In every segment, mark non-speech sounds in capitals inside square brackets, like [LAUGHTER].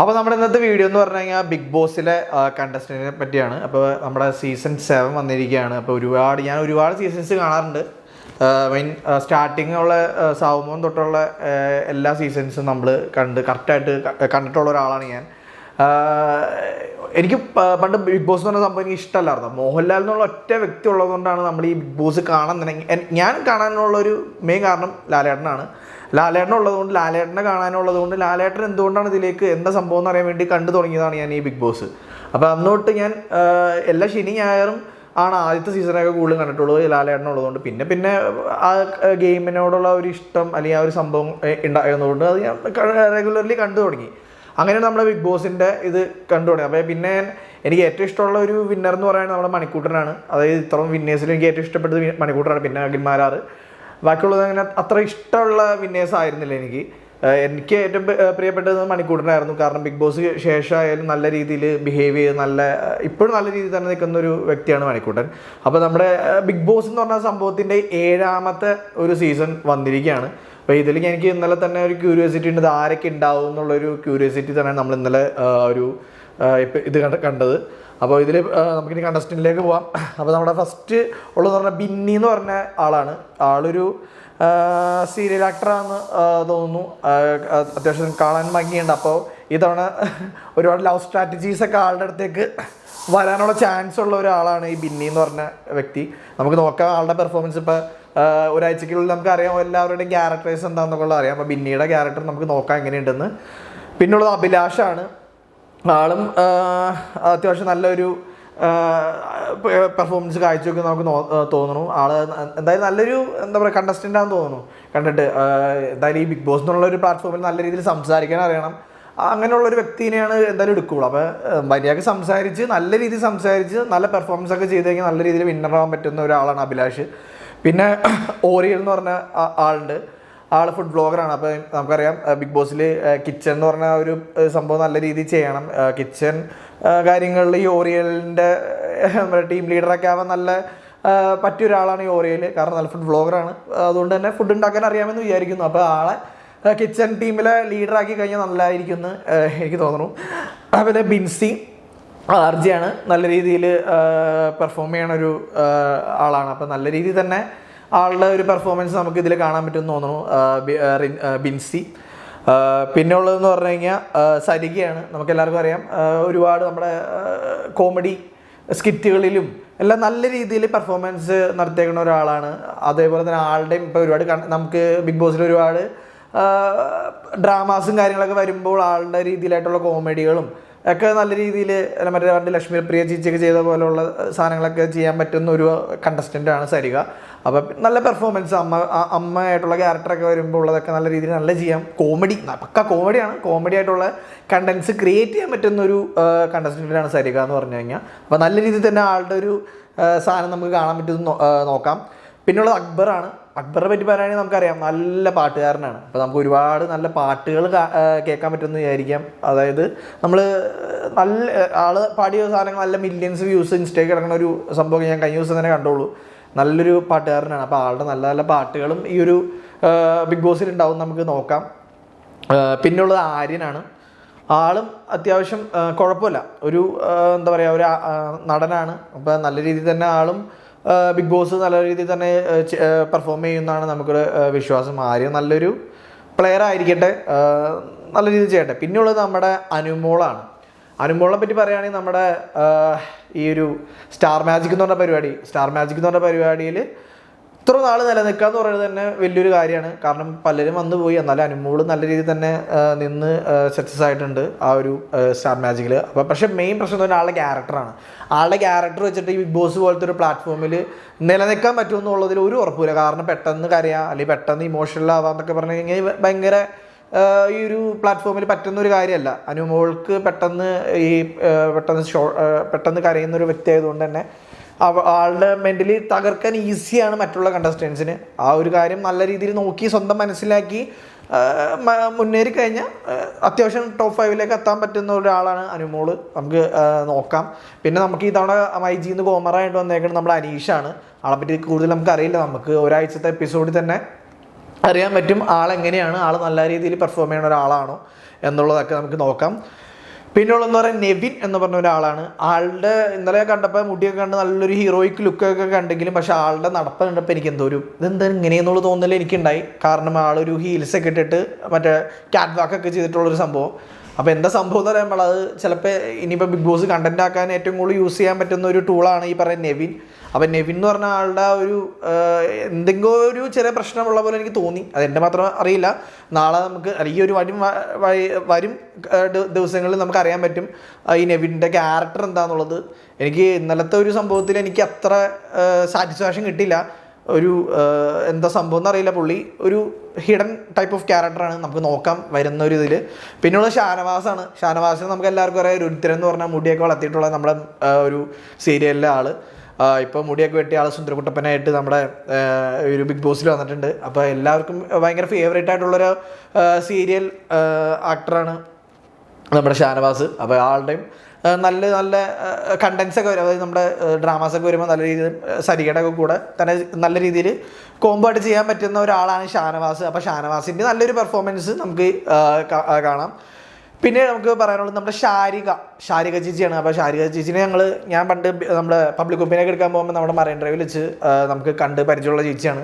അപ്പോൾ നമ്മുടെ ഇന്നത്തെ വീഡിയോ എന്ന് പറഞ്ഞു കഴിഞ്ഞാൽ ബിഗ് ബോസിലെ കണ്ടസ്റ്റന്റിനെ പറ്റിയാണ്. അപ്പോൾ നമ്മുടെ സീസൺ സെവൻ വന്നിരിക്കുകയാണ്. അപ്പോൾ ഒരുപാട് ഞാൻ ഒരുപാട് സീസൺസ് കാണാറുണ്ട്. മെയിൻ സ്റ്റാർട്ടിങ് ഉള്ള സാവുമോൻ തൊട്ടുള്ള എല്ലാ സീസൺസും നമ്മൾ കണ്ട് കറക്റ്റായിട്ട് കണ്ടിട്ടുള്ള ഒരാളാണ് ഞാൻ. എനിക്ക് പണ്ട് ബിഗ് ബോസ് എന്ന് പറഞ്ഞ സംഭവം എനിക്ക് ഇഷ്ടമല്ലായിരുന്നു. മോഹൻലാൽ എന്നുള്ള ഒറ്റ വ്യക്തി ഉള്ളതുകൊണ്ടാണ് നമ്മൾ ഈ ബിഗ് ബോസ് കാണാൻ ഞാൻ കാണാനുള്ളൊരു മെയിൻ കാരണം ലാലേട്ടനാണ്. ലാലേട്ടൻ ഉള്ളതുകൊണ്ട് ലാലേട്ടനെ കാണാനുള്ളതുകൊണ്ട് ലാലേട്ടൻ എന്തുകൊണ്ടാണ് ഇതിലേക്ക് എന്താ സംഭവം എന്ന് അറിയാൻ വേണ്ടി കണ്ടു തുടങ്ങിയതാണ് ഞാൻ ഈ ബിഗ് ബോസ് അപ്പോൾ അന്നോട്ട് ഞാൻ എല്ലാ ശനി ഞായറും ആണ് ആദ്യത്തെ സീസണൊക്കെ കൂടുതൽ കണ്ടിട്ടുള്ളത് ലാലേട്ടൻ ഉള്ളതുകൊണ്ട്. പിന്നെ പിന്നെ ആ ഗെയിമിനോടുള്ള ഒരു ഇഷ്ടം അല്ലെങ്കിൽ ആ ഒരു സംഭവം ഉണ്ടായിരുന്നതുകൊണ്ട് അത് ഞാൻ റെഗുലർലി കണ്ടു തുടങ്ങി. അങ്ങനെ നമ്മുടെ ബിഗ് ബോസിന്റെ ഇത് കണ്ടു തുടങ്ങി. അപ്പോൾ പിന്നെ എനിക്ക് ഏറ്റവും ഇഷ്ടമുള്ള ഒരു വിന്നർ എന്ന് പറയുന്നത് നമ്മുടെ മണിക്കൂട്ടനാണ്. അതായത് ഇത്രയും വിന്നേഴ്സിൽ എനിക്ക് ഏറ്റവും ഇഷ്ടപ്പെട്ടത് മണിക്കൂട്ടനാണ്. പിന്നെ അഖിൽമാരാറ് ബാക്കിയുള്ളത് അങ്ങനെ അത്ര ഇഷ്ടമുള്ള വിന്നേഴ്സ് ആയിരുന്നില്ല എനിക്ക്. എനിക്ക് ഏറ്റവും പ്രിയപ്പെട്ടത് മണിക്കൂട്ടനായിരുന്നു കാരണം ബിഗ് ബോസ് ശേഷമായാലും നല്ല രീതിയിൽ ബിഹേവ് ചെയ്ത് നല്ല ഇപ്പോഴും നല്ല രീതിയിൽ തന്നെ നിൽക്കുന്ന ഒരു വ്യക്തിയാണ് മണിക്കൂട്ടൻ. അപ്പോൾ നമ്മുടെ ബിഗ് ബോസ് എന്ന് പറഞ്ഞ സംഭവത്തിന്റെ ഏഴാമത്തെ ഒരു സീസൺ വന്നിരിക്കുകയാണ്. അപ്പോൾ ഇതിൽ എനിക്ക് ഇന്നലെ തന്നെ ഒരു ക്യൂരിയോസിറ്റി ഉണ്ട്. ആരൊക്കെ ഉണ്ടാവും എന്നുള്ളൊരു ക്യൂരിയോസിറ്റി തന്നെ നമ്മൾ ഇന്നലെ ഒരു ഇത് കണ്ട കണ്ടത്. അപ്പോൾ ഇതിൽ നമുക്കിനി കണ്ടസ്റ്റന്റിലേക്ക് പോവാം. അപ്പോൾ നമ്മുടെ ഫസ്റ്റ് ഉള്ളതെന്ന് പറഞ്ഞാൽ ബിന്നി എന്ന് പറഞ്ഞ ആളാണ്. ആളൊരു സീരിയൽ ആക്ടറാണെന്ന് തോന്നുന്നു. അത്യാവശ്യം കാണാൻ ഭംഗിയുണ്ട്. അപ്പോൾ ഇതവണ ഒരുപാട് ലവ് സ്ട്രാറ്റജീസൊക്കെ ആളുടെ അടുത്തേക്ക് വരാനുള്ള ചാൻസ് ഉള്ള ഒരാളാണ് ഈ ബിന്നി എന്ന് പറഞ്ഞ വ്യക്തി. നമുക്ക് നോക്കാം ആളുടെ പെർഫോമൻസ് ഇപ്പോൾ ഒരാഴ്ചക്കുള്ളിൽ നമുക്കറിയാം എല്ലാവരുടെയും ക്യാരക്ടേഴ്സ് എന്താണെന്നൊക്കെ അറിയാം. അപ്പോൾ ബിന്നിയുടെ ക്യാരക്ടർ നമുക്ക് നോക്കാം എങ്ങനെയുണ്ടെന്ന്. പിന്നുള്ളത് അഭിലാഷാണ്. ആളും അത്യാവശ്യം നല്ലൊരു പെർഫോമൻസ് കാഴ്ചയൊക്കെ നമുക്ക് തോന്നുന്നു ആൾ എന്തായാലും നല്ലൊരു എന്താ പറയുക കണ്ടസ്റ്റന്റ് ആണെന്ന് തോന്നുന്നു കണ്ടിട്ട് എന്തായാലും ഈ ബിഗ് ബോസ് എന്നുള്ള ഒരു പ്ലാറ്റ്ഫോമിൽ നല്ല രീതിയിൽ സംസാരിക്കാൻ അറിയണം. അങ്ങനെയുള്ള ഒരു വ്യക്തിനെയാണ് എന്തായാലും എടുക്കുകയുള്ളു അപ്പോൾ മര്യാദയ്ക്ക് സംസാരിച്ച് നല്ല രീതിയിൽ സംസാരിച്ച് നല്ല പെർഫോമൻസ് ഒക്കെ ചെയ്ത് കഴിഞ്ഞാൽ നല്ല രീതിയിൽ വിന്നർ ആവാൻ പറ്റുന്ന ഒരാളാണ് അഭിലാഷ്. പിന്നെ [COUGHS] ഓറിയൽ എന്ന് പറഞ്ഞ ആളുണ്ട്. ആൾ ഫുഡ് ബ്ലോഗറാണ് അപ്പോൾ നമുക്കറിയാം ബിഗ് ബോസിൽ കിച്ചൺ എന്ന് പറഞ്ഞ ഒരു സംഭവം നല്ല രീതിയിൽ ചെയ്യണം. കിച്ചൺ കാര്യങ്ങളിൽ ഈ ഓറിയലിന്റെ ടീം ലീഡറൊക്കെ ആവാൻ നല്ല പറ്റിയ ഒരാളാണ് ഈ ഓറിയൽ കാരണം നല്ല ഫുഡ് ബ്ലോഗറാണ് അതുകൊണ്ട് തന്നെ ഫുഡ് ഉണ്ടാക്കാൻ അറിയാമെന്ന് വിചാരിക്കുന്നു. അപ്പോൾ ആളെ കിച്ചൺ ടീമിലെ ലീഡറാക്കി കഴിഞ്ഞാൽ നല്ലതായിരിക്കും എന്ന് എനിക്ക് തോന്നുന്നു. അതുപോലെ ബിൻസി ആർജിയാണ് നല്ല രീതിയിൽ പെർഫോം ചെയ്യണ ഒരു ആളാണ്. അപ്പോൾ നല്ല രീതിയിൽ തന്നെ ആളുടെ ഒരു പെർഫോമൻസ് നമുക്ക് ഇതിൽ കാണാൻ പറ്റുമെന്ന് തോന്നുന്നു. ബിൻസി. പിന്നെ ഉള്ളതെന്ന് പറഞ്ഞു കഴിഞ്ഞാൽ സരികയാണ്. നമുക്ക് എല്ലാവർക്കും അറിയാം. ഒരുപാട് നമ്മുടെ കോമഡി സ്കിറ്റുകളിലും എല്ലാം നല്ല രീതിയിൽ പെർഫോമൻസ് നടത്തിയേക്കുന്ന ഒരാളാണ്. അതേപോലെ തന്നെ ആളുടെയും ഇപ്പോൾ ഒരുപാട് നമുക്ക് ബിഗ് ബോസിൽ ഒരുപാട് ഡ്രാമാസും കാര്യങ്ങളൊക്കെ വരുമ്പോൾ ആളുടെ രീതിയിലായിട്ടുള്ള കോമഡികളും ഒക്കെ നല്ല രീതിയിൽ മറ്റേ പണ്ട് ലക്ഷ്മി പ്രിയ ചേച്ചിയൊക്കെ ചെയ്ത പോലെയുള്ള സാധനങ്ങളൊക്കെ ചെയ്യാൻ പറ്റുന്ന ഒരു കണ്ടസ്റ്റന്റാണ് സരിക. അപ്പം നല്ല പെർഫോമൻസ് അമ്മ അമ്മയായിട്ടുള്ള ക്യാരക്ടറൊക്കെ വരുമ്പോൾ ഉള്ളതൊക്കെ നല്ല രീതിയിൽ നല്ല ചെയ്യാം. കോമഡി പക്ക കോമഡിയാണ് കോമഡി ആയിട്ടുള്ള കണ്ടൻസ് ക്രിയേറ്റ് ചെയ്യാൻ പറ്റുന്ന ഒരു കണ്ടസ്റ്റന്റാണ് സരിക എന്ന് പറഞ്ഞു കഴിഞ്ഞാൽ അപ്പോൾ നല്ല രീതിയിൽ തന്നെ ആളുടെ ഒരു സാധനം നമുക്ക് കാണാൻ പറ്റുമെന്ന് നോക്കാം. പിന്നുള്ളത് അക്ബറാണ് അക്ബറെ പറ്റി പറയുകയാണെങ്കിൽ നമുക്കറിയാം നല്ല പാട്ടുകാരനാണ്. അപ്പോൾ നമുക്ക് ഒരുപാട് നല്ല പാട്ടുകൾ കേൾക്കാൻ പറ്റുമെന്ന് വിചാരിക്കാം. അതായത് നമ്മൾ നല്ല ആൾ പാടിയ സാധനങ്ങൾ നല്ല മില്യൺസ് വ്യൂസ് ഇൻസ്റ്റയിൽ കിടക്കുന്ന ഒരു സംഭവം ഞാൻ കഴിഞ്ഞ ദിവസം തന്നെ കണ്ടോളൂ നല്ലൊരു പാട്ടുകാരനാണ്. അപ്പോൾ ആളുടെ നല്ല നല്ല പാട്ടുകളും ഈ ഒരു ബിഗ് ബോസിൽ ഉണ്ടാവും നമുക്ക് നോക്കാം. പിന്നുള്ളത് ആര്യനാണ്. ആളും അത്യാവശ്യം കുഴപ്പമില്ല. ഒരു എന്താ പറയുക ഒരു നടനാണ്. അപ്പോൾ നല്ല രീതിയിൽ തന്നെ ആളും ബിഗ് ബോസ് നല്ല രീതിയിൽ തന്നെ പെർഫോം ചെയ്യുന്നതാണ് നമുക്കൊരു വിശ്വാസം. ആര്യം നല്ലൊരു പ്ലെയർ ആയിരിക്കട്ടെ നല്ല രീതിയിൽ ചെയ്യട്ടെ. പിന്നെയുള്ളത് നമ്മുടെ അനുമോളാണ്. അനുമോളിനെ പറ്റി പറയുകയാണെങ്കിൽ നമ്മുടെ ഈ ഒരു സ്റ്റാർ മാജിക് എന്ന് പറഞ്ഞ പരിപാടി സ്റ്റാർ മാജിക് എന്ന് പറഞ്ഞ പരിപാടിയിൽ ഇത്ര നാൾ നിലനിൽക്കുക എന്ന് പറയുന്നത് തന്നെ വലിയൊരു കാര്യമാണ്. കാരണം പലരും വന്നു പോയി. എന്നാലും അനുമോൾ നല്ല രീതിയിൽ തന്നെ നിന്ന് സക്സസ് ആയിട്ടുണ്ട് ആ ഒരു സ്റ്റാർ മാജിക്കിൽ അപ്പോൾ പക്ഷേ മെയിൻ പ്രശ്നം എന്ന് പറഞ്ഞാൽ ആളുടെ ക്യാരക്ടറാണ് ആളുടെ ക്യാരക്ടർ വെച്ചിട്ട് ഈ ബിഗ് ബോസ് പോലത്തെ ഒരു പ്ലാറ്റ്ഫോമിൽ നിലനിൽക്കാൻ പറ്റുമെന്നുള്ളതിൽ ഒരു ഉറപ്പില്ല കാരണം പെട്ടെന്ന് കരയാം അല്ലെങ്കിൽ പെട്ടെന്ന് ഇമോഷണൽ ആവാന്നൊക്കെ പറഞ്ഞു കഴിഞ്ഞാൽ ഭയങ്കര ഈ ഒരു പ്ലാറ്റ്ഫോമിൽ പറ്റുന്ന ഒരു കാര്യമല്ല അനുമോൾക്ക് പെട്ടെന്ന് ഈ പെട്ടെന്ന് ഷോ പെട്ടെന്ന് കരയുന്ന ഒരു വ്യക്തി ആയതുകൊണ്ട് തന്നെ ആളുടെ മെന്റലി തകർക്കാൻ ഈസിയാണ് മറ്റുള്ള കണ്ടസ്റ്റൻസിന് ആ ഒരു കാര്യം നല്ല രീതിയിൽ നോക്കി സ്വന്തം മനസ്സിലാക്കി മുന്നേറി കഴിഞ്ഞാൽ അത്യാവശ്യം ടോപ്പ് ഫൈവിലേക്ക് എത്താൻ പറ്റുന്ന ഒരാളാണ് അനുമോൾ നമുക്ക് നോക്കാം. പിന്നെ നമുക്ക് ഈ തവണ മൈജിന്ന് കോമറായിട്ട് വന്നേക്കുന്നത് നമ്മുടെ അനീഷാണ്. ആളെപ്പറ്റി പറ്റി കൂടുതൽ നമുക്കറിയില്ല. നമുക്ക് ഒരാഴ്ചത്തെ എപ്പിസോഡിൽ തന്നെ അറിയാൻ പറ്റും ആളെങ്ങനെയാണ് ആൾ നല്ല രീതിയിൽ പെർഫോം ചെയ്യുന്ന ഒരാളാണോ എന്നുള്ളതൊക്കെ നമുക്ക് നോക്കാം. പിന്നെയുള്ളതെന്ന് പറയാൻ നെവിൻ എന്ന് പറഞ്ഞ ഒരാളാണ്. ആളുടെ ഇന്നലെ കണ്ടപ്പോൾ മുടിയൊക്കെ കണ്ട് നല്ലൊരു ഹീറോയിക് ലുക്കൊക്കെ കണ്ടെങ്കിലും പക്ഷേ ആളുടെ നടപ്പ് കണ്ടപ്പോൾ എനിക്ക് എന്തോ ഒരു ഇതെന്താ ഇങ്ങനെയെന്നുള്ള തോന്നൽ എനിക്കുണ്ടായി. കാരണം ആളൊരു ഹീൽസൊക്കെ ഇട്ടിട്ട് മറ്റേ ക്യാറ്റ് വാക്കൊക്കെ ചെയ്തിട്ടുള്ളൊരു സംഭവം. അപ്പോൾ എന്താ സംഭവം എന്ന് പറയുമ്പോൾ അത് ചിലപ്പോൾ ഇനിയിപ്പോൾ ബിഗ് ബോസ് കണ്ടന്റ് ആക്കാൻ ഏറ്റവും കൂടുതൽ യൂസ് ചെയ്യാൻ പറ്റുന്ന ഒരു ടൂളാണ് ഈ പറയുന്ന നെവിൻ അപ്പോൾ നെവിൻ എന്ന് പറഞ്ഞ ആളുടെ ഒരു എന്തെങ്കിലും ഒരു ചെറിയ പ്രശ്നമുള്ള പോലെ എനിക്ക് തോന്നി. അതെന്റെ മാത്രം അറിയില്ല. നാളെ നമുക്ക് ഈ ഒരു വരും വരും ദിവസങ്ങളിൽ നമുക്ക് അറിയാൻ പറ്റും ഈ നെവിന്റെ ക്യാരക്ടർ എന്താണെന്നുള്ളത് എനിക്ക് ഇന്നലത്തെ ഒരു സംഭവത്തിൽ എനിക്ക് അത്ര സാറ്റിസ്ഫാക്ഷൻ കിട്ടിയില്ല. ഒരു എന്താ സംഭവം എന്നറിയില്ല പുള്ളി. ഒരു ഹിഡൻ ടൈപ്പ് ഓഫ് ക്യാരക്ടറാണ് നമുക്ക് നോക്കാം വരുന്ന ഒരു ഇതിൽ പിന്നെയുള്ള ഷാനവാസാണ്. ഷാനവാസിന് നമുക്ക് എല്ലാവർക്കും അറിയാം. രുദ്രൻ എന്ന് പറഞ്ഞാൽ മുടിയൊക്കെ വളർത്തിയിട്ടുള്ള നമ്മുടെ ഒരു സീരിയലിലെ ആൾ ഇപ്പോൾ മുടിയൊക്കെ വെട്ടിയ ആൾ സുന്ദരകുട്ടപ്പനായിട്ട് നമ്മുടെ ഒരു ബിഗ് ബോസിൽ വന്നിട്ടുണ്ട്. അപ്പോൾ എല്ലാവർക്കും ഭയങ്കര ഫേവറേറ്റ് ആയിട്ടുള്ളൊരു സീരിയൽ ആക്ടറാണ് നമ്മുടെ ഷാനവാസ്. അപ്പോൾ ആളുടെയും നല്ല നല്ല കണ്ടൻസ് ഒക്കെ വരും. അതായത് നമ്മുടെ ഡ്രാമാസ് ഒക്കെ വരുമ്പോൾ നല്ല രീതിയിൽ സരികയുടെ ഒക്കെ കൂടെ തന്നെ നല്ല രീതിയിൽ ആയിട്ട് ചെയ്യാൻ പറ്റുന്ന ഒരാളാണ് ഷാനവാസ്. അപ്പോൾ ഷാനവാസിന്റെ നല്ലൊരു പെർഫോമൻസ് നമുക്ക് കാണാം. പിന്നെ നമുക്ക് പറയാനുള്ളത് നമ്മുടെ ഷാരിക ഷാരിക ചേച്ചിയാണ്. അപ്പോൾ ഷാരിക ചേച്ചിനെ ഞങ്ങൾ ഞാൻ പണ്ട് നമ്മുടെ പബ്ലിക് ഒപ്പീനിയൊക്കെ എടുക്കാൻ പോകുമ്പോൾ നമ്മുടെ മറൈൻ ഡ്രൈവിൽ വെച്ച് നമുക്ക് കണ്ട് പരിചയമുള്ള ചേച്ചിയാണ്.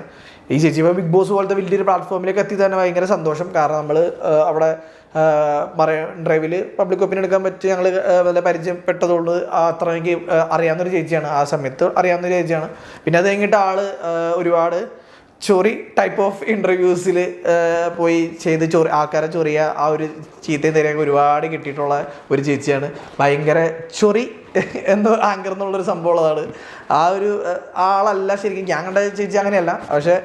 ഈ ചേച്ചി ഇപ്പോൾ ബിഗ് ബോസ് പോലത്തെ വലിയൊരു പ്ലാറ്റ്ഫോമിലേക്ക് എത്തി തന്നെ ഭയങ്കര സന്തോഷം. കാരണം നമ്മൾ അവിടെ മറൈൻ ഡ്രൈവിൽ പബ്ലിക് ഒപ്പീനിയൻ എടുക്കാൻ പറ്റി ഞങ്ങൾ വല്ല പരിചയപ്പെട്ടതുകൊണ്ട് ആ അത്ര എനിക്ക് അറിയാവുന്നൊരു ചേച്ചിയാണ് ആ സമയത്ത്. അറിയാവുന്നൊരു ചേച്ചിയാണ്. പിന്നെ അത് കഴിഞ്ഞിട്ട് ആൾ ഒരുപാട് ചൊറി ടൈപ്പ് ഓഫ് ഇന്റർവ്യൂസിൽ പോയി ചെയ്ത് ചൊറി ആൾക്കാരെ ചൊറിയ ആ ഒരു ചീത്തയും തരെയൊക്കെ ഒരുപാട് കിട്ടിയിട്ടുള്ള ഒരു ചേച്ചിയാണ്. ഭയങ്കര ചൊറി എന്തോ ആങ്കർ എന്നുള്ളൊരു സംഭവമുള്ളതാണ് ആ ഒരു ആളല്ല ശരിക്കും. ഞാൻ കണ്ട ചേച്ചി അങ്ങനെയല്ല. പക്ഷേ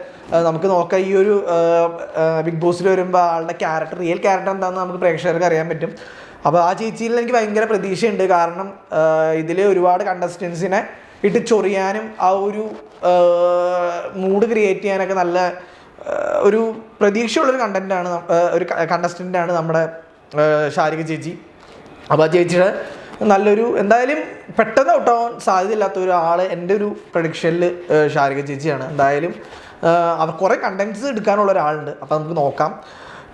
നമുക്ക് നോക്കാം ഈ ഒരു ബിഗ് ബോസിൽ വരുമ്പോൾ ആളുടെ ക്യാരക്ടർ റിയൽ ക്യാരക്ടർ എന്താണെന്ന് നമുക്ക് പ്രേക്ഷകർക്ക് അറിയാൻ പറ്റും. അപ്പോൾ ആ ചേച്ചിയിൽ എനിക്ക് ഭയങ്കര പ്രതീക്ഷയുണ്ട്. കാരണം ഇതിൽ ഒരുപാട് കണ്ടസ്റ്റൻസിനെ ഇട്ട് ചൊറിയാനും ആ ഒരു മൂഡ് ക്രിയേറ്റ് ചെയ്യാനൊക്കെ നല്ല ഒരു പ്രതീക്ഷയുള്ളൊരു കണ്ടന്റാണ് ഒരു കണ്ടസ്റ്റന്റാണ് നമ്മുടെ ശാരിക ചേച്ചി. അപ്പോൾ ആ ചേച്ചിയുടെ നല്ലൊരു എന്തായാലും പെട്ടെന്ന് ഔട്ടാവാൻ സാധ്യതയില്ലാത്ത ഒരു ആൾ എന്റെ ഒരു പ്രഡിക്ഷനിൽ ഷാരിക ചേച്ചിയാണ്. എന്തായാലും അവർ കുറേ കണ്ടൻസ് എടുക്കാനുള്ള ഒരാളുണ്ട്. അപ്പോൾ നമുക്ക് നോക്കാം.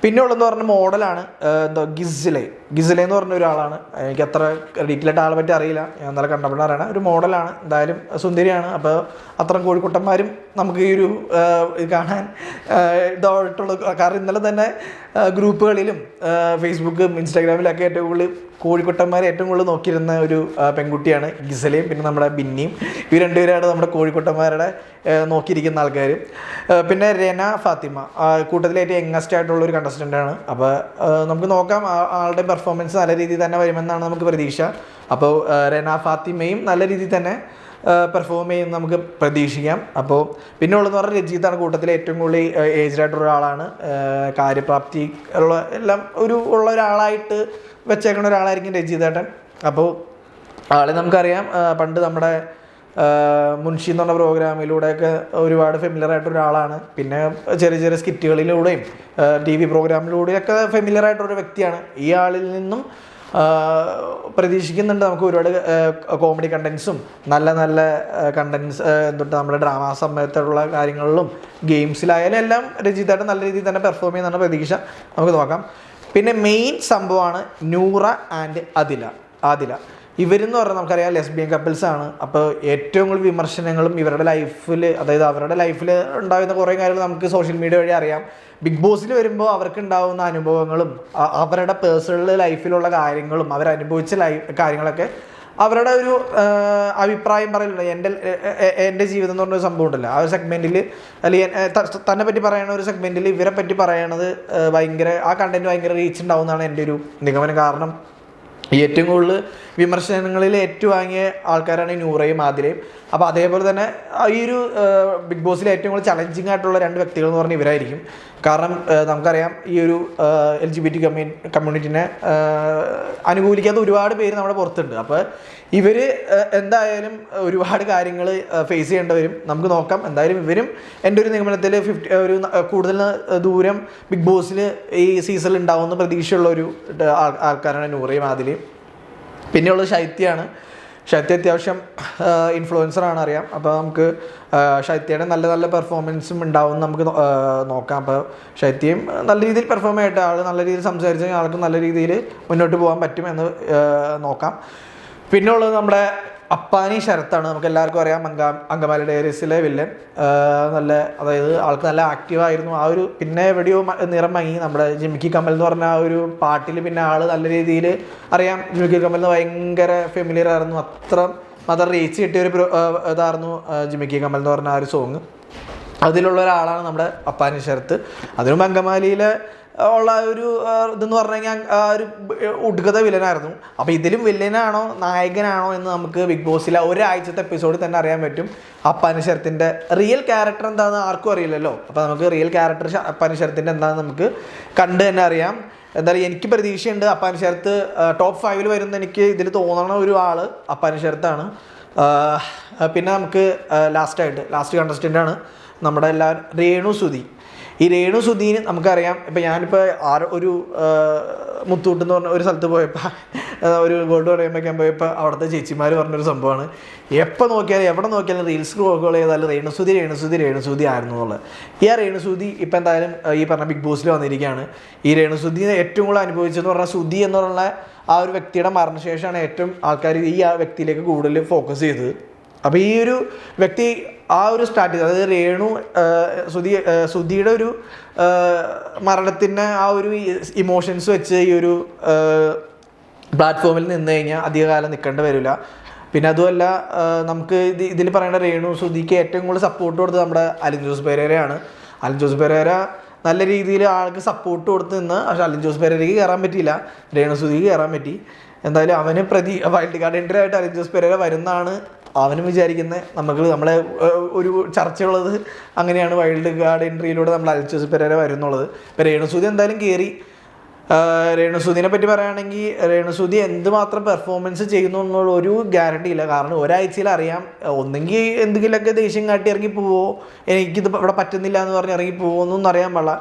പിന്നെ ഉള്ളതെന്ന് പറഞ്ഞ മോഡലാണ് എന്താ ഗിസിലെ. ഗിസിലെ എന്ന് പറഞ്ഞ ഒരാളാണ്. എനിക്ക് അത്ര ഡീറ്റെയിലായിട്ട് ആളെ പറ്റി അറിയില്ല. ഞാൻ ഇന്നലെ കണ്ടപ്പോഴാണ് ഒരു മോഡലാണ് എന്തായാലും സുന്ദരിയാണ്. അപ്പോൾ അത്രയും കോഴിക്കുട്ടന്മാരും നമുക്ക് ഈ ഒരു കാണാൻ ഇതായിട്ടുള്ള കാരണം ഇന്നലെ തന്നെ ഗ്രൂപ്പുകളിലും ഫേസ്ബുക്കും ഇൻസ്റ്റാഗ്രാമിലൊക്കെ ഏറ്റവും കൂടുതൽ കോഴിക്കുട്ടന്മാരെ ഏറ്റവും കൂടുതൽ നോക്കിയിരുന്ന ഒരു പെൺകുട്ടിയാണ് ഗിസലയും പിന്നെ നമ്മുടെ ബിന്നിയും. ഈ രണ്ടുപേരാണ് നമ്മുടെ കോഴിക്കുട്ടന്മാരുടെ നോക്കിയിരിക്കുന്ന ആൾക്കാർ പിന്നെ രന ഫാത്തിമ. കൂട്ടത്തിലേറ്റവും യങ്ങസ്റ്റ് ആയിട്ടുള്ള ഒരു കണ്ടസ്റ്റന്റാണ് അപ്പോൾ നമുക്ക് നോക്കാം ആളുടെ പെർഫോമൻസ് നല്ല രീതിയിൽ തന്നെ വരുമെന്നാണ് നമുക്ക് പ്രതീക്ഷ. അപ്പോൾ റെന ഫാത്തിമയും നല്ല രീതിയിൽ തന്നെ പെർഫോം ചെയ്യുന്ന നമുക്ക് പ്രതീക്ഷിക്കാം. അപ്പോൾ പിന്നെ ഉള്ളതെന്ന് പറഞ്ഞാൽ രജിതാണ് കൂട്ടത്തിലെ ഏറ്റവും കൂടുതൽ ഏജ്ഡ് ആയിട്ടുള്ള ഒരാളാണ്. കാര്യപ്രാപ്തി ഉള്ള എല്ലാം ഒരു ഉള്ള ഒരാളായിട്ട് വെച്ചേക്കുന്ന ഒരാളായിരിക്കും രജിതേട്ടൻ അപ്പോൾ ആളെ നമുക്കറിയാം പണ്ട് നമ്മുടെ മുൻഷി എന്ന് പറഞ്ഞ പ്രോഗ്രാമിലൂടെയൊക്കെ ഒരുപാട് ഫെമിലിയർ ആയിട്ട് ഒരാളാണ്. പിന്നെ ചെറിയ ചെറിയ സ്കിറ്റുകളിലൂടെയും ടി വി പ്രോഗ്രാമിലൂടെയൊക്കെ ഫെമിലിയർ ആയിട്ടൊരു വ്യക്തിയാണ്. ഈ ആളിൽ നിന്നും പ്രതീക്ഷിക്കുന്നുണ്ട് നമുക്ക് ഒരുപാട് കോമഡി കണ്ടൻസും നല്ല നല്ല കണ്ടൻസ് എന്തൊട്ട് നമ്മുടെ ഡ്രാമ സമയത്തുള്ള കാര്യങ്ങളിലും ഗെയിംസിലായാലും എല്ലാം രചിതായിട്ട് നല്ല രീതിയിൽ തന്നെ പെർഫോം ചെയ്യുന്നതാണ് പ്രതീക്ഷ. നമുക്ക് നോക്കാം. പിന്നെ മെയിൻ സംഭവമാണ് നൂറ ആൻഡ് അതില ആദില. ഇവരെന്ന് പറഞ്ഞാൽ നമുക്കറിയാം ലെസ്ബിയൻ കപ്പിൾസ് ആണ്. അപ്പോൾ ഏറ്റവും കൂടുതൽ വിമർശനങ്ങളും ഇവരുടെ ലൈഫിൽ അതായത് അവരുടെ ലൈഫിൽ ഉണ്ടാകുന്ന കുറേ കാര്യങ്ങൾ നമുക്ക് സോഷ്യൽ മീഡിയ വഴി അറിയാം. ബിഗ് ബോസിൽ വരുമ്പോൾ അവർക്ക് ഉണ്ടാകുന്ന അനുഭവങ്ങളും അവരുടെ പേഴ്സണൽ ലൈഫിലുള്ള കാര്യങ്ങളും അവരനുഭവിച്ച ലൈഫ് കാര്യങ്ങളൊക്കെ അവരുടെ ഒരു അഭിപ്രായം പറയലുണ്ട്. എന്റെ എന്റെ ജീവിതം എന്ന് പറഞ്ഞൊരു സംഭവം ഉണ്ടല്ലോ. ആ ഒരു സെഗ്മെന്റിൽ അല്ലെങ്കിൽ തന്നെ പറ്റി പറയുന്ന ഒരു സെഗ്മെന്റിൽ ഇവരെ പറ്റി പറയണത് ഭയങ്കര ആ കണ്ടന്റ് ഭയങ്കര റീച്ച് ഉണ്ടാവുന്നതാണ് എന്റെ ഒരു നിഗമനം. കാരണം ഏറ്റവും കൂടുതൽ വിമർശനങ്ങളിൽ ഏറ്റുവാങ്ങിയ ആൾക്കാരാണ് നൂറയും ആതിരയും അപ്പോൾ അതേപോലെ തന്നെ ഈ ഒരു ബിഗ് ബോസിലെ ഏറ്റവും കൂടുതൽ ചലഞ്ചിങ് ആയിട്ടുള്ള രണ്ട് വ്യക്തികൾ എന്ന് പറഞ്ഞാൽ ഇവരായിരിക്കും. കാരണം നമുക്കറിയാം ഈ ഒരു L G B T community കമ്മ്യൂണിറ്റിനെ അനുകൂലിക്കാത്ത ഒരുപാട് പേര് നമ്മുടെ പുറത്തുണ്ട്. അപ്പോൾ ഇവർ എന്തായാലും ഒരുപാട് കാര്യങ്ങൾ ഫേസ് ചെയ്യേണ്ടവരും നമുക്ക് നോക്കാം. എന്തായാലും ഇവരും എന്റെ ഒരു നിഗമനത്തിൽ ഫിഫ്റ്റി ഒരു കൂടുതൽ ദൂരം ബിഗ് ബോസിൽ ഈ സീസണിൽ ഉണ്ടാവുമെന്ന് പ്രതീക്ഷയുള്ള ഒരു ആൾ- ആൾക്കാരാണ് നൂറയും ആദിലയും പിന്നെയുള്ളത് ശൈത്യാണ് ശൈത്യ അത്യാവശ്യം ഇൻഫ്ലുവൻസർ ആണ് അറിയാം അപ്പോൾ നമുക്ക് ശൈത്യയുടെ നല്ല നല്ല പെർഫോമൻസും ഉണ്ടാവും നമുക്ക് നോക്കാം. അപ്പോൾ ശൈത്യം നല്ല രീതിയിൽ പെർഫോം ചെയ്യട്ടെ. ആൾ നല്ല രീതിയിൽ സംസാരിച്ച് കഴിഞ്ഞാൽ ആൾക്ക് നല്ല രീതിയിൽ മുന്നോട്ട് പോകാൻ പറ്റുമെന്ന് നോക്കാം. പിന്നെ ഉള്ളത് നമ്മുടെ അപ്പാനി ശരത്താണ്. നമുക്ക് എല്ലാവർക്കും അറിയാം അങ്ക അങ്കമാലി ഡയറീസിലെ വില്ലൻ. നല്ല അതായത് ആൾക്ക് നല്ല ആക്റ്റീവായിരുന്നു. ആ ഒരു പിന്നെ എവിടെയോ നിറം മങ്ങി. നമ്മുടെ ജിമിക്കി കമൽ എന്ന് പറഞ്ഞ ആ ഒരു പാട്ടിൽ പിന്നെ ആൾ നല്ല രീതിയിൽ അറിയാം. ജിമിക്കി കമൽ ഭയങ്കര ഫെമിലിയർ ആയിരുന്നു. അത്ര മദർ റീച്ച് കിട്ടിയ ഒരു ഇതായിരുന്നു ജിമിക്കി കമൽ എന്ന് പറഞ്ഞ ആ ഒരു സോങ് അതിലുള്ള ഒരാളാണ് നമ്മുടെ അപ്പാനി ശരത്ത്. അതിനും അങ്കമാലിയിലെ ഉള്ള ഒരു ഇതെന്ന് പറഞ്ഞു കഴിഞ്ഞാൽ ഒരു ഉടുക്കത വില്ലനായിരുന്നു. അപ്പോൾ ഇതിലും വില്ലനാണോ നായകനാണോ എന്ന് നമുക്ക് ബിഗ് ബോസിലെ ഒരാഴ്ചത്തെ എപ്പിസോഡിൽ തന്നെ അറിയാൻ പറ്റും. അപ്പാനി ശരത്തിന്റെ റിയൽ ക്യാരക്ടർ എന്താണെന്ന് ആർക്കും അറിയില്ലല്ലോ. അപ്പോൾ നമുക്ക് റിയൽ ക്യാരക്ടർ അപ്പാനി ശരത്തിന്റെ എന്താണെന്ന് നമുക്ക് കണ്ട് തന്നെ അറിയാം. എന്തായാലും എനിക്ക് പ്രതീക്ഷയുണ്ട് അപ്പാനി ശരത്ത് ടോപ്പ് ഫൈവിൽ വരുന്ന എനിക്ക് ഇതിൽ തോന്നണ ഒരു ആൾ അപ്പാനി ശരത്താണ്. പിന്നെ നമുക്ക് ലാസ്റ്റായിട്ട് ലാസ്റ്റ് കണ്ടസ്റ്റന്റ് ആണ്. നമ്മുടെ എല്ലാ രേണു സുധി ഈ രേണു സുധീന് നമുക്കറിയാം ഇപ്പം ഞാനിപ്പോൾ ആറ് ഒരു മുത്തൂട്ടെന്ന് പറഞ്ഞ ഒരു സ്ഥലത്ത് പോയപ്പോൾ ഒരു ഗോൾഡ് പറയുമ്പോഴേക്കാൻ പോയപ്പോൾ അവിടുത്തെ ചേച്ചിമാർ പറഞ്ഞൊരു സംഭവമാണ്. എപ്പോൾ നോക്കിയാലും എവിടെ നോക്കിയാലും റീൽസ് റോക്കുകൾ ചെയ്താലും രേണുസുതി രേണുസുതി രേണുസുതി ആയിരുന്നു എന്നുള്ളത് ഈ ആ രേണുസുതി ഇപ്പം എന്തായാലും ഈ പറഞ്ഞ ബിഗ് ബോസിൽ വന്നിരിക്കുകയാണ്. ഈ രേണുസുതി ഏറ്റവും കൂടുതൽ അനുഭവിച്ചതെന്ന് പറഞ്ഞാൽ സുധി എന്നുള്ള ആ ഒരു വ്യക്തിയുടെ മരണശേഷമാണ് ഏറ്റവും ആൾക്കാർ ഈ ആ വ്യക്തിയിലേക്ക് കൂടുതൽ ഫോക്കസ് ചെയ്തത്. അപ്പോൾ ഈ ഒരു വ്യക്തി ആ ഒരു സ്റ്റാറ്റസ് അതായത് രേണു സുധി സുധിയുടെ ഒരു മരണത്തിന്റെ ആ ഒരു ഇമോഷൻസ് വെച്ച് ഈ ഒരു പ്ലാറ്റ്ഫോമിൽ നിന്ന് കഴിഞ്ഞാൽ അധികകാലം നിൽക്കേണ്ടി വരില്ല. പിന്നെ അതുമല്ല നമുക്ക് ഇത് ഇതിൽ പറയേണ്ട രേണു സുധിക്ക് ഏറ്റവും കൂടുതൽ സപ്പോർട്ട് കൊടുത്തത് നമ്മുടെ അലിൻ ജോസ് പെരേരയാണ്. അലിൻ ജോസ് പെരേര നല്ല രീതിയിൽ ആൾക്ക് സപ്പോർട്ട് കൊടുത്ത് നിന്ന് പക്ഷെ അലിൻ ജോസ് പെരേരയ്ക്ക് കയറാൻ പറ്റിയില്ല. രേണു സുധിക്ക് കയറാൻ പറ്റി. എന്തായാലും അവന് പ്രതി വൈൽഡ് കാർഡ് എൻട്രി ആയിട്ട് അലിൻ ജോസ് പെരേര വരുന്നതാണ് അവനും വിചാരിക്കുന്നത് നമുക്ക് നമ്മളെ ഒരു ചർച്ചയുള്ളത് അങ്ങനെയാണ് വൈൽഡ് ഗാർഡ് എൻട്രിയിലൂടെ നമ്മൾ അലിൻ പെരേരെ വരുന്നുള്ളത്. ഇപ്പം രേണുസൂതി എന്തായാലും കയറി രേണുസൂതിനെ പറ്റി പറയുകയാണെങ്കിൽ രേണുസൂതി എന്തുമാത്രം പെർഫോമൻസ് ചെയ്യുന്നു എന്നുള്ള ഒരു ഗ്യാരണ്ടി ഇല്ല. കാരണം ഒരാഴ്ചയിൽ അറിയാം ഒന്നെങ്കിൽ എന്തെങ്കിലുമൊക്കെ ദേഷ്യം കാട്ടി ഇറങ്ങി പോവോ എനിക്കിത് ഇവിടെ പറ്റുന്നില്ല എന്ന് പറഞ്ഞ് ഇറങ്ങി പോവോ എന്നൊന്നും അറിയാൻ പാടില്ല.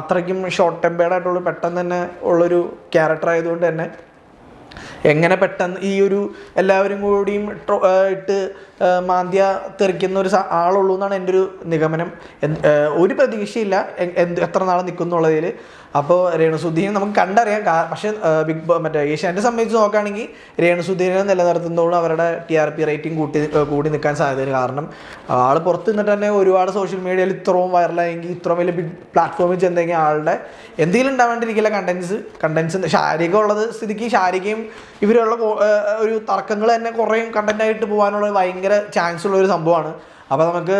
അത്രയ്ക്കും ഷോർട്ട് ടെമ്പേർഡ് ആയിട്ടുള്ള പെട്ടെന്ന് തന്നെ ഉള്ളൊരു ക്യാരക്ടർ ആയതുകൊണ്ട് തന്നെ എങ്ങനെ പെട്ടെന്ന് ഈ ഒരു എല്ലാവരും കൂടിയും ഇട്ട് മാന്ത്യ തെറിക്കുന്ന ഒരു ആളുള്ളൂ എന്നാണ് എന്റെ ഒരു നിഗമനം. ഒരു പ്രതീക്ഷയില്ല എത്ര നാൾ നിൽക്കുന്നുള്ളതിൽ അപ്പോൾ രേണുസുദ്ദീനെ നമുക്ക് കണ്ടറിയാം. പക്ഷേ ബിഗ് ബോ മറ്റേ ഏഷ്യാനെ സംബന്ധിച്ച് നോക്കുകയാണെങ്കിൽ രേണുസുദ്ദീനെ നിലനിർത്തുന്നതോളം അവരുടെ ടി ആർ പി റേറ്റിംഗ് കൂട്ടി കൂടി നിൽക്കാൻ സാധ്യതയുണ്ട്. കാരണം ആൾ പുറത്ത് നിന്നിട്ട് തന്നെ ഒരുപാട് സോഷ്യൽ മീഡിയയിൽ ഇത്രയും വൈറലായെങ്കിൽ ഇത്രയും വലിയ ബിഗ് പ്ലാറ്റ്ഫോമിൽ ചെന്നെങ്കിൽ ആളുടെ എന്തെങ്കിലും ഉണ്ടാവേണ്ടിയിരിക്കില്ല കണ്ടൻസ്. കണ്ടൻസ് ശാരീരിക ഉള്ളത് സ്ഥിതിക്ക് ശാരീരികയും ഇവരുള്ള ഒരു തർക്കങ്ങൾ തന്നെ കുറേ കണ്ടന്റായിട്ട് പോകാനുള്ള ഭയങ്കര ചാൻസ് ഉള്ള ഒരു സംഭവമാണ്. അപ്പോൾ നമുക്ക്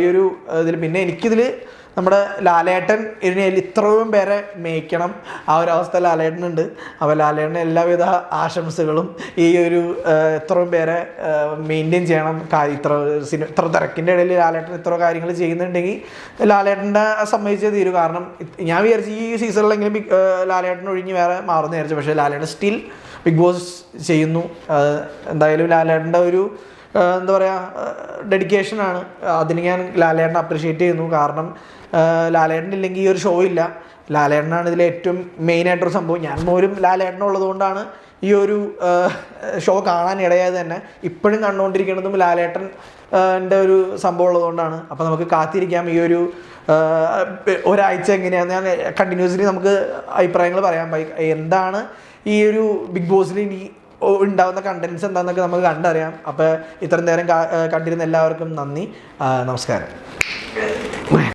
ഈ ഒരു ഇതിൽ പിന്നെ എനിക്കിതിൽ നമ്മുടെ ലാലേട്ടൻ ഇതിനെ ഇത്രയും പേരെ മേയ്ക്കണം. ആ ഒരു അവസ്ഥ ലാലേട്ടനുണ്ട്. അപ്പോൾ ലാലേട്ടൻ എല്ലാവിധ ആശംസകളും ഈ ഒരു ഇത്രയും പേരെ മെയിന്റെയിൻ ചെയ്യണം. ഇത്ര സിനിമ ഇത്ര തിരക്കിന്റെ ഇടയിൽ ലാലേട്ടൻ ഇത്ര കാര്യങ്ങൾ ചെയ്യുന്നുണ്ടെങ്കിൽ ലാലേട്ടന്റെ സമ്മതിച്ചേ തീരും. കാരണം ഞാൻ വിചാരിച്ചു ഈ സീസണിലെങ്കിലും ലാലേട്ടൻ ഒഴിഞ്ഞ് വേറെ മാറുന്ന വിചാരിച്ചു. പക്ഷേ ലാലേട്ടൻ സ്റ്റിൽ ബിഗ് ബോസ് ചെയ്യുന്നു. എന്തായാലും ലാലേട്ടന്റെ ഒരു എന്താ പറയുക ഡെഡിക്കേഷനാണ് അതിന് ഞാൻ ലാലേട്ടനെ അപ്രിഷ്യേറ്റ് ചെയ്യുന്നു. കാരണം ലാലേട്ടൻ ഇല്ലെങ്കിൽ ഈ ഒരു ഷോ ഇല്ല. ലാലേട്ടനാണ് ഇതിൽ ഏറ്റവും മെയിനായിട്ടൊരു സംഭവം. ഞാൻ പോലും ലാലേട്ടൻ ഉള്ളതുകൊണ്ടാണ് ഈ ഒരു ഷോ കാണാൻ ഇടയായത് തന്നെ. ഇപ്പോഴും കണ്ടുകൊണ്ടിരിക്കുന്നതും ലാലേട്ടൻ എന്റെ ഒരു സംഭവം ഉള്ളതുകൊണ്ടാണ്. അപ്പോൾ നമുക്ക് കാത്തിരിക്കാം ഈ ഒരു ഒരാഴ്ച എങ്ങനെയാണ് ഞാൻ കണ്ടിന്യൂസ്ലി നമുക്ക് അഭിപ്രായങ്ങൾ പറയാൻ എന്താണ് ഈ ഒരു ബിഗ് ബോസിൽ ഇനി ഉണ്ടാകുന്ന കണ്ടൻസ് എന്താണെന്നൊക്കെ നമുക്ക് കണ്ടറിയാം. അപ്പോൾ ഇത്രയും നേരം കണ്ടിരുന്ന എല്ലാവർക്കും നന്ദി. നമസ്കാരം.